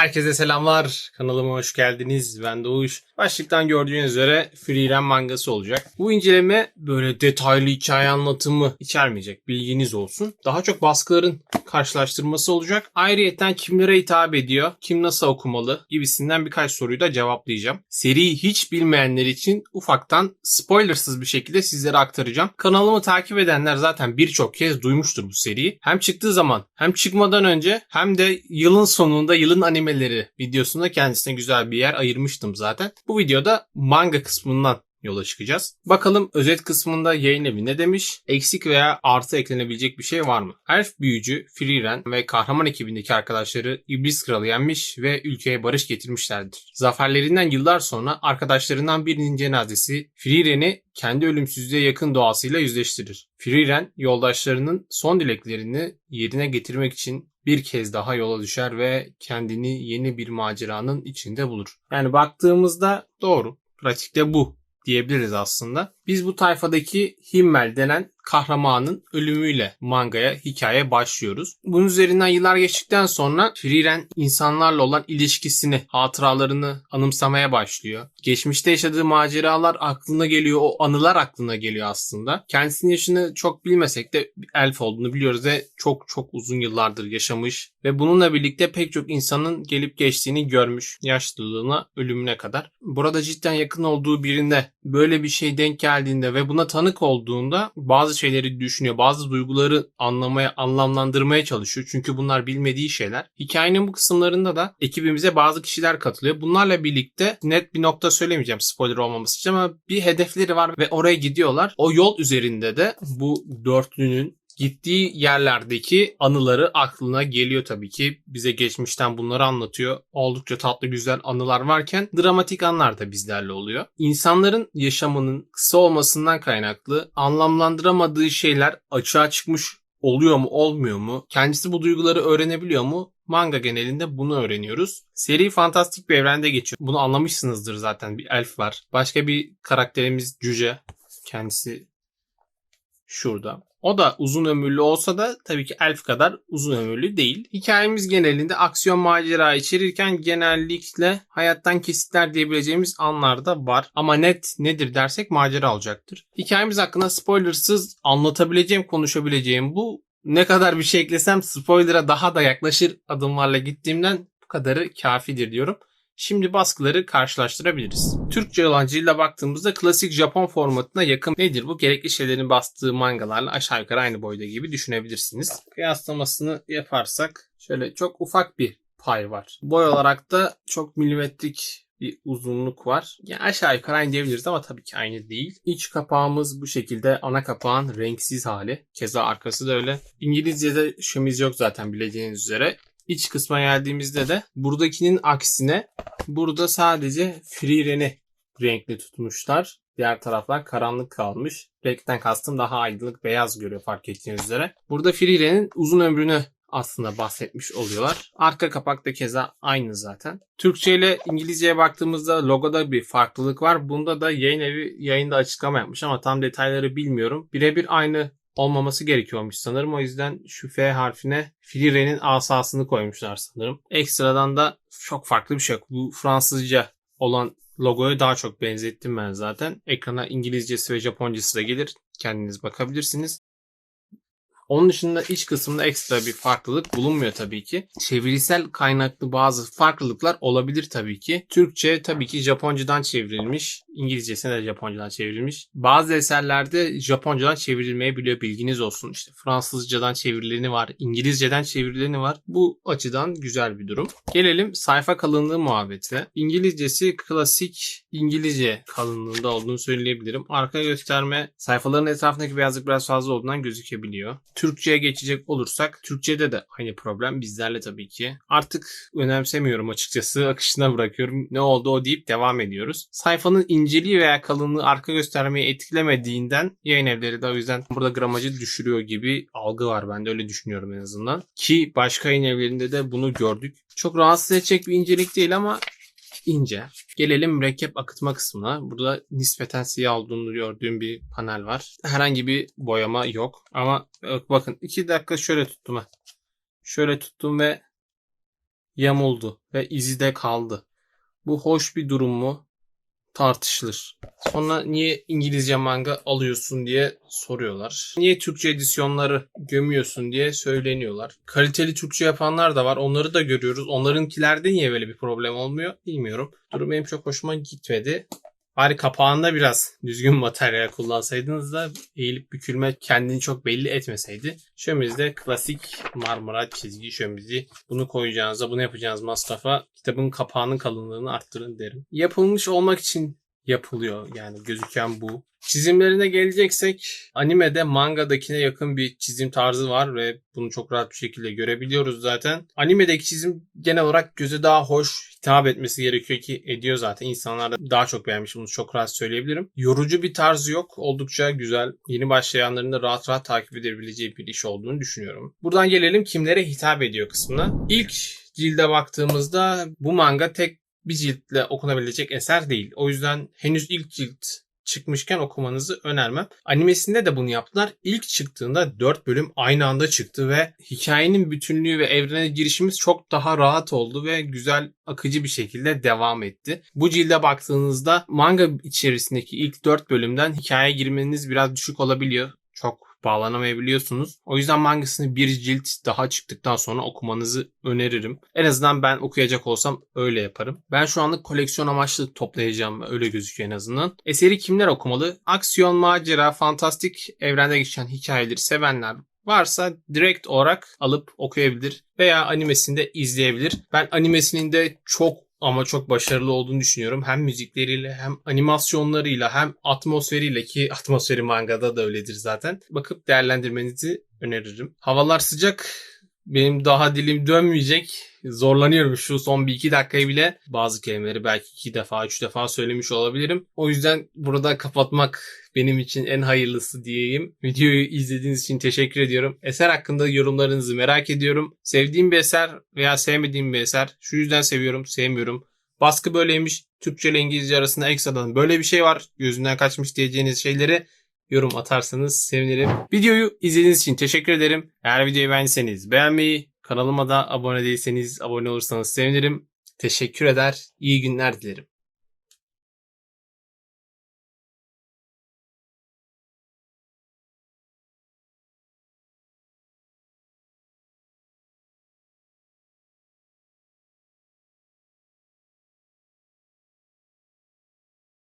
Herkese selamlar. Kanalıma hoş geldiniz. Ben Doğuş. Başlıktan gördüğünüz üzere Freeren mangası olacak. Bu inceleme böyle detaylı hikaye anlatımı içermeyecek. Bilginiz olsun. Daha çok baskıların karşılaştırması olacak. Ayrıyeten kimlere hitap ediyor, kim nasıl okumalı gibisinden birkaç soruyu da cevaplayacağım. Seriyi hiç bilmeyenler için ufaktan spoilersız bir şekilde sizlere aktaracağım. Kanalımı takip edenler zaten birçok kez duymuştur bu seriyi. Hem çıktığı zaman hem çıkmadan önce hem de yılın sonunda yılın animeleri videosunda kendisine güzel bir yer ayırmıştım zaten. Bu videoda manga kısmından yola çıkacağız. Bakalım özet kısmında yayın evi ne demiş? Eksik veya artı eklenebilecek bir şey var mı? Elf büyücü, Freeren ve kahraman ekibindeki arkadaşları İblis Kralı yenmiş ve ülkeye barış getirmişlerdir. Zaferlerinden yıllar sonra arkadaşlarından birinin cenazesi Freeren'i kendi ölümsüzlüğe yakın doğasıyla yüzleştirir. Freeren yoldaşlarının son dileklerini yerine getirmek için bir kez daha yola düşer ve kendini yeni bir maceranın içinde bulur. Yani baktığımızda doğru. Pratikte bu diyebiliriz aslında. Biz bu tayfadaki Himmel denen kahramanın ölümüyle mangaya, hikaye başlıyoruz. Bunun üzerinden yıllar geçtikten sonra Frieren insanlarla olan ilişkisini, hatıralarını anımsamaya başlıyor. Geçmişte yaşadığı maceralar aklına geliyor, o anılar aklına geliyor aslında. Kendisinin yaşını çok bilmesek de elf olduğunu biliyoruz ve çok çok uzun yıllardır yaşamış ve bununla birlikte pek çok insanın gelip geçtiğini görmüş yaşlılığına, ölümüne kadar. Burada cidden yakın olduğu birinde böyle bir şey denk geldiğinde ve buna tanık olduğunda bazı şeyleri düşünüyor. Bazı duyguları anlamaya, anlamlandırmaya çalışıyor. Çünkü bunlar bilmediği şeyler. Hikayenin bu kısımlarında da ekibimize bazı kişiler katılıyor. Bunlarla birlikte net bir nokta söylemeyeceğim spoiler olmaması için ama bir hedefleri var ve oraya gidiyorlar. O yol üzerinde de bu dörtlünün gittiği yerlerdeki anıları aklına geliyor tabii ki. Bize geçmişten bunları anlatıyor. Oldukça tatlı güzel anılar varken dramatik anlar da bizlerle oluyor. İnsanların yaşamının kısa olmasından kaynaklı anlamlandıramadığı şeyler açığa çıkmış oluyor mu olmuyor mu? Kendisi bu duyguları öğrenebiliyor mu? Manga genelinde bunu öğreniyoruz. Seri fantastik bir evrende geçiyor. Bunu anlamışsınızdır zaten. Bir elf var. Başka bir karakterimiz Cüce. Kendisi şurada. O da uzun ömürlü olsa da tabii ki elf kadar uzun ömürlü değil. Hikayemiz genelinde aksiyon macera içerirken genellikle hayattan kesitler diyebileceğimiz anlar da var. Ama net nedir dersek macera olacaktır. Hikayemiz hakkında spoilersız anlatabileceğim, konuşabileceğim bu ne kadar bir şey eklesem spoiler'a daha da yaklaşır adımlarla gittiğimden bu kadarı kafidir diyorum. Şimdi baskıları karşılaştırabiliriz. Türkçe yalancıyla baktığımızda klasik Japon formatına yakın nedir bu? Gerekli şeylerin bastığı mangalarla aşağı yukarı aynı boyda gibi düşünebilirsiniz. Kıyaslamasını yaparsak şöyle çok ufak bir pay var. Boy olarak da çok milimetrik bir uzunluk var. Yani aşağı yukarı aynı diyebiliriz ama tabii ki aynı değil. İç kapağımız bu şekilde ana kapağın renksiz hali. Keza arkası da öyle. İngilizce'de şemiz yok zaten bileceğiniz üzere. İç kısma geldiğimizde de buradakinin aksine burada sadece Freeren'i renkli tutmuşlar. Diğer taraflar karanlık kalmış. Renkten kastım daha aydınlık beyaz görüyor fark ettiğiniz üzere. Burada Freeren'in uzun ömrünü aslında bahsetmiş oluyorlar. Arka kapakta keza aynı zaten. Türkçe ile İngilizceye baktığımızda logoda bir farklılık var. Bunda da yayın evi yayında açıklama yapmış ama tam detayları bilmiyorum. Birebir aynı olmaması gerekiyormuş sanırım. O yüzden şu F harfine Frire'nin asasını koymuşlar sanırım. Ekstradan da çok farklı bir şey yok. Bu Fransızca olan logoya daha çok benzettim ben zaten. Ekrana İngilizcesi ve Japoncası da gelir. Kendiniz bakabilirsiniz. Onun dışında iç kısmında ekstra bir farklılık bulunmuyor tabii ki. Çevirisel kaynaklı bazı farklılıklar olabilir tabii ki. Türkçe tabii ki Japoncadan çevrilmiş. İngilizcesine de Japoncadan çevrilmiş. Bazı eserlerde Japoncadan çevrilmeyebiliyor bilginiz olsun. İşte Fransızcadan çevirileni var. İngilizceden çevirileni var. Bu açıdan güzel bir durum. Gelelim sayfa kalınlığı muhabbetine. İngilizcesi klasik İngilizce kalınlığında olduğunu söyleyebilirim. Arka gösterme sayfaların etrafındaki beyazlık biraz fazla olduğundan gözükebiliyor. Türkçe'ye geçecek olursak Türkçe'de de aynı problem bizlerle tabii ki. Artık önemsemiyorum açıkçası. Akışına bırakıyorum. Ne oldu o deyip devam ediyoruz. Sayfanın inceliği veya kalınlığı arka göstermeyi etkilemediğinden yayın evleri de o yüzden burada gramajı düşürüyor gibi algı var. Ben de öyle düşünüyorum en azından. Ki başka yayın evlerinde de bunu gördük. Çok rahatsız edecek bir incelik değil ama ince. Gelelim mürekkep akıtma kısmına. Burada nispeten siyah olduğunu gördüğüm bir panel var. Herhangi bir boyama yok. Ama bakın 2 dakika şöyle tuttum. Şöyle tuttum ve yamuldu ve izi de kaldı. Bu hoş bir durum mu? Tartışılır. Sonra niye İngilizce manga alıyorsun diye soruyorlar. Niye Türkçe edisyonları gömüyorsun diye söyleniyorlar. Kaliteli Türkçe yapanlar da var. Onları da görüyoruz. Onlarınkilerde niye böyle bir problem olmuyor bilmiyorum. Durum benim çok hoşuma gitmedi. Bari kapağında biraz düzgün materyal kullansaydınız da eğilip bükülme kendini çok belli etmeseydi. Şömizde klasik Marmara çizgi şömizi. Bunu koyacağınıza bunu yapacağınız masrafa kitabın kapağının kalınlığını arttırın derim. Yapılmış olmak için yapılıyor yani gözüken bu. Çizimlerine geleceksek animede mangadakine yakın bir çizim tarzı var ve bunu çok rahat bir şekilde görebiliyoruz zaten. Animedeki çizim genel olarak göze daha hoş hitap etmesi gerekiyor ki ediyor zaten. İnsanlar da daha çok beğenmiş bunu çok rahat söyleyebilirim. Yorucu bir tarzı yok. Oldukça güzel. Yeni başlayanların da rahat rahat takip edebileceği bir iş olduğunu düşünüyorum. Buradan gelelim kimlere hitap ediyor kısmına. İlk cilde baktığımızda bu manga tek bir ciltle okunabilecek eser değil. O yüzden henüz ilk cilt çıkmışken okumanızı önermem. Animesinde de bunu yaptılar. İlk çıktığında 4 bölüm aynı anda çıktı ve hikayenin bütünlüğü ve evrene girişimiz çok daha rahat oldu ve güzel akıcı bir şekilde devam etti. Bu cilde baktığınızda manga içerisindeki ilk 4 bölümden hikayeye girmeniz biraz düşük olabiliyor. Çok bağlanamayabiliyorsunuz. O yüzden mangasını bir cilt daha çıktıktan sonra okumanızı öneririm. En azından ben okuyacak olsam öyle yaparım. Ben şu anlık koleksiyon amaçlı toplayacağım. Öyle gözüküyor en azından. Eseri kimler okumalı? Aksiyon, macera, fantastik evrende geçen hikayeleri sevenler varsa direkt olarak alıp okuyabilir veya animesinde izleyebilir. Ben animesinin de çok ama çok başarılı olduğunu düşünüyorum. Hem müzikleriyle hem animasyonlarıyla hem atmosferiyle ki atmosferi mangada da öyledir zaten. Bakıp değerlendirmenizi öneririm. Havalar sıcak. Benim daha dilim dönmeyecek. Zorlanıyorum şu son bir iki dakikayı bile. Bazı kelimeleri belki iki defa, üç defa söylemiş olabilirim. O yüzden burada kapatmak benim için en hayırlısı diyeyim. Videoyu izlediğiniz için teşekkür ediyorum. Eser hakkında yorumlarınızı merak ediyorum. Sevdiğim bir eser veya sevmediğim bir eser. Şu yüzden seviyorum, sevmiyorum. Baskı böyleymiş. Türkçe ile İngilizce arasında ekstradan böyle bir şey var. Gözünden kaçmış diyeceğiniz şeyleri yorum atarsanız sevinirim. Videoyu izlediğiniz için teşekkür ederim. Eğer videoyu beğendiyseniz beğenmeyi, kanalıma da abone değilseniz abone olursanız sevinirim. Teşekkür eder. İyi günler dilerim.